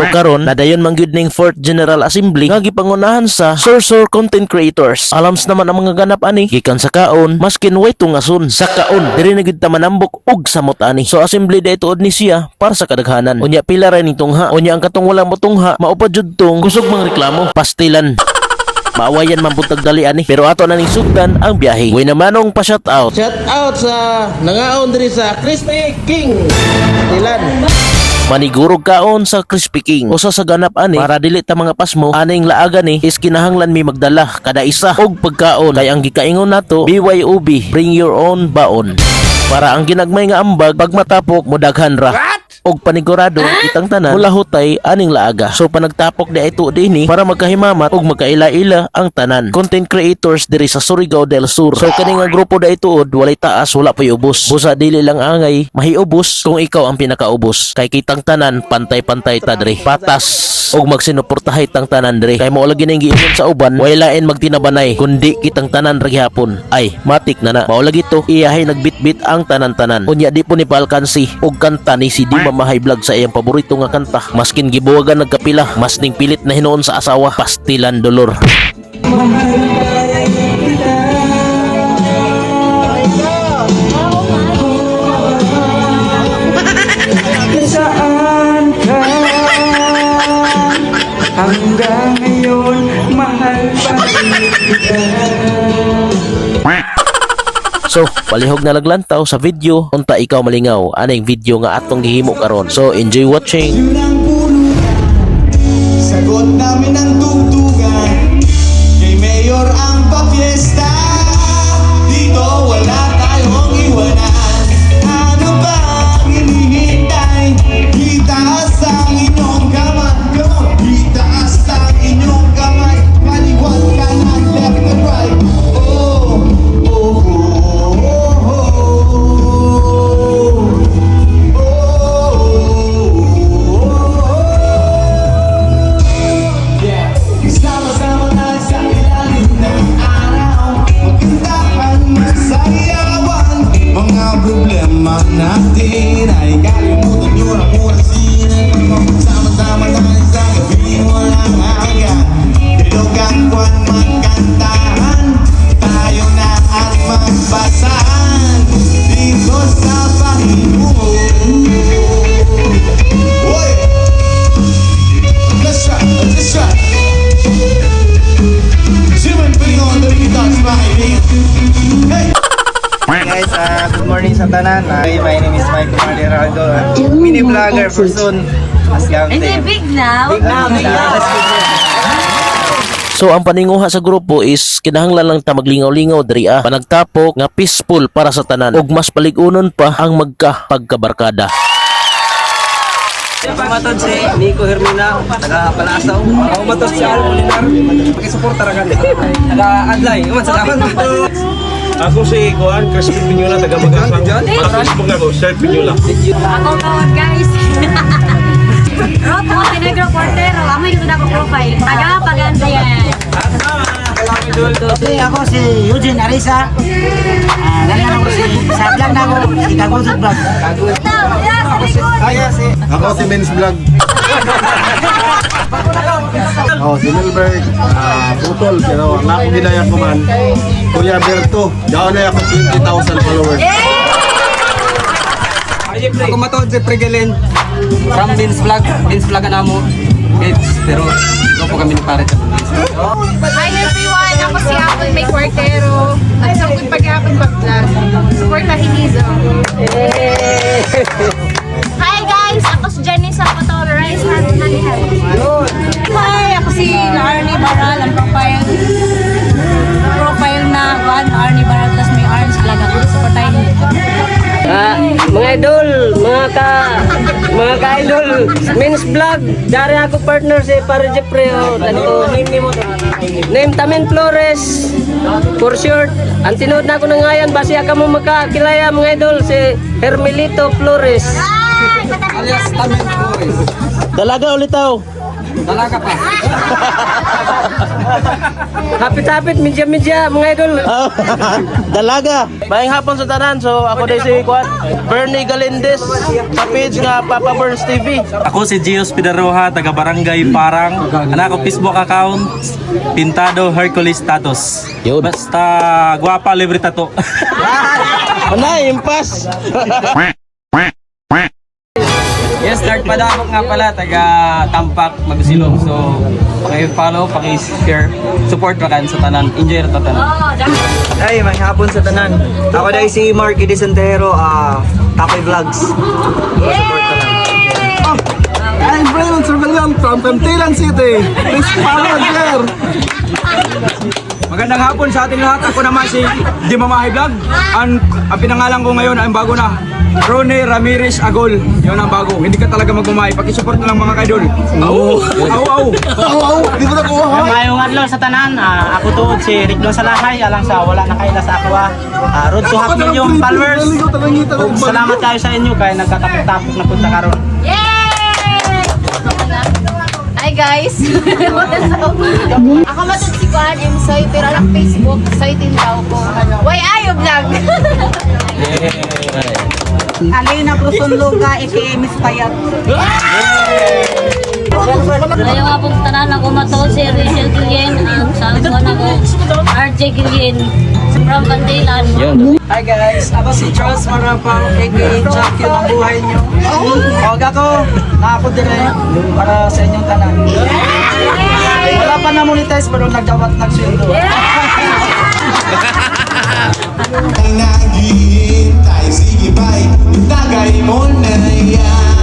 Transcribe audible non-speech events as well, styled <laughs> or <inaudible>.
So karon nadayon man gyud ning 4th General Assembly nga gipangunahan sa Sorcerer Content Creators. Alams naman ang mga ganap ani gikan sa kaon maskin way tungason sa kaon diri na gyud ta manambok og samot ani. So assembly day tuod ni siya para sa kadaghanan. Unya pila ra ning tungha. Unya ang katong walang motungha maupad jud tong kusog mang reklamo pastilan. Maawayan man puntag dali ani pero ato na ning sugdan ang biyahe. Way namanong pa shout out. Shout out sa nangaon diri sa Crispy King. Ilan? Manigurog kaon sa Crispy King. Usa sa ganap ani para dili ta mga pasmo aning laaga ni is kinahanglan mi magdala kada isa og pagkaon kay ang gikaingon nato BYOB bring your own baon. Para ang ginagmay nga ambag pag matapok modaghan ra. Og panigurado kitang tanan mula hutay aning laaga. So panagtapok di ito dinhi para magkahimamat og magkaila-ila ang tanan. Content creators diri sa Surigao del Sur. So kani nga grupo da ituod walay taas wala pay ubos. Busa dili lang angay mahiubos kung ikaw ang pinakaubos. Kay kitang tanan pantay-pantay ta diri. Patas og magsinuportahay tang tanan diri. Kay mao lagi ning giingon sa uban way lain magtinabanay kundi kitang tanan ra gihapon. Ay matik na na. Mao lagi to iyahay nagbitbit ang tanan-tanan. Unya di po ni palkansi og kanta ni si Di Mamahay Vlog sa iyang paborito nga kanta. Maskin gibuwagan nagkapila, mas ning pilit na hinuon sa asawa, pastilan dolor. Hanggang ngayon, mahal pa rin <laughs> kita. So, palihog na laglantaw sa video unta ikaw malingaw aning video nga atong gihimo karon. So, enjoy watching. Sagot namin ang sa tanan. Hi, my name is Mike Mariraldo. Mini vlogger for soon. As young Hindi, big now. Big now, big now. So ang paninguha sa grupo is kinahanglan lang ta maglingaw-lingaw diri ah. Panagtapok nga peaceful para sa tanan ug mas paligunon pa ang magka pagkabarkada. Matod si Nico Hermina, taga Palasaw. Ako matod si Al Molinar. Pakisuporta ra gani. Taga Adlay, uman sa dapat. Ako si Kuan, Crispy Pinyula, taga Magasang. Facebook ako, Sir Pinyula. Ako kawan, guys. <laughs> Roto, Pinegro Portero. Amoy dito na ako profile. Taga paganda yan. Okay, ako si Eugene Arisa. Ah, ganyan ako si sa vlog na ako, si Kagusog Vlog. Ako si Men's <laughs> Vlog. Oh, si Milberg. Ah, putol, pero ang akong ginaya ko man, Kuya Berto. Daon na ako 20,000 followers. Ako matod si Pregelin. From Vince Vlog. Vince Vlog na mo. Kids, pero ikaw po kami ni pare sa Vince Vlog. Hi everyone! Ako si Apple May Quartero. At sa good paghapon pag-vlog. Support na hinizo. Hi <laughs> Mga idol, mga ka mga ka-idol, men's vlog. Dari ako partner si Pare Jeffrey. Oh, mo to. Name Tamin Flores. For short. Ang tinood na ako ng ngayon, basi ka mo magkakilaya mga idol, si Hermelito Flores. Alias Tamin Flores. Dalaga ulit tao. Dalaga pa. <laughs> Hapit-hapit, midya-midya, mga idol. <laughs> Dalaga. Maayong hapon sa tanan. So ako din si Kwan, Bernie Galindez sa page nga Papa Burns TV. Ako si Gios Pidaroha, taga Barangay Parang. Anak ko Facebook account, Pintado Hercules Status. Yun. Basta guwapa libre tato. <laughs> Anay, impas. Yes, start pa ako nga pala, taga Tampak, Magsilong. So, paki-follow, paki-share, support pa kan sa tanan. Enjoy ra ta tanan. Ay, may hapon sa tanan. Ako dahil si Marky De Santero, ah, Takoy Vlogs. I'm Brandon Surveillant from Pantilan City. Please follow there. Magandang hapon sa ating lahat. Ako naman si Di Mamahay Vlog. Ang, ang pinangalan ko ngayon ay bago na. Rone Ramirez Agol. Yun ang bago. Hindi ka talaga magmamahay. Pakisupport na lang mga kaidol. Au! Au! Au! Oo, oo, di mo na kuha. Mayong adlaw sa tanan, ah, ako tuod si Ricklo Salahay, alang sa wala na kaila sa ako. ah. road to half million followers. Ug salamat kayo sa inyo kay nagkatapok-tapok na punta karon. Yay! Hi guys! <laughs> Ako matod si Kuan M. Soy, pero lang Facebook, Soy Tindaw ko. Why ayo vlog? <laughs> Alina Cruson Luga, aka Miss Payat. Ayaw nga pong tanan ako mato si Rachel Guillen, um, sa buwan ako, RJ Guillen, from Bandilan. Hi guys, ako si Charles Marapang, aka champion ng buhay nyo. Huwag ako, naako dire para sa inyong tanan. Wala pa na monetize pero nagdawat nagsweldo. <laughs> Ang naghihintay, sige bye. Itagay mo na yan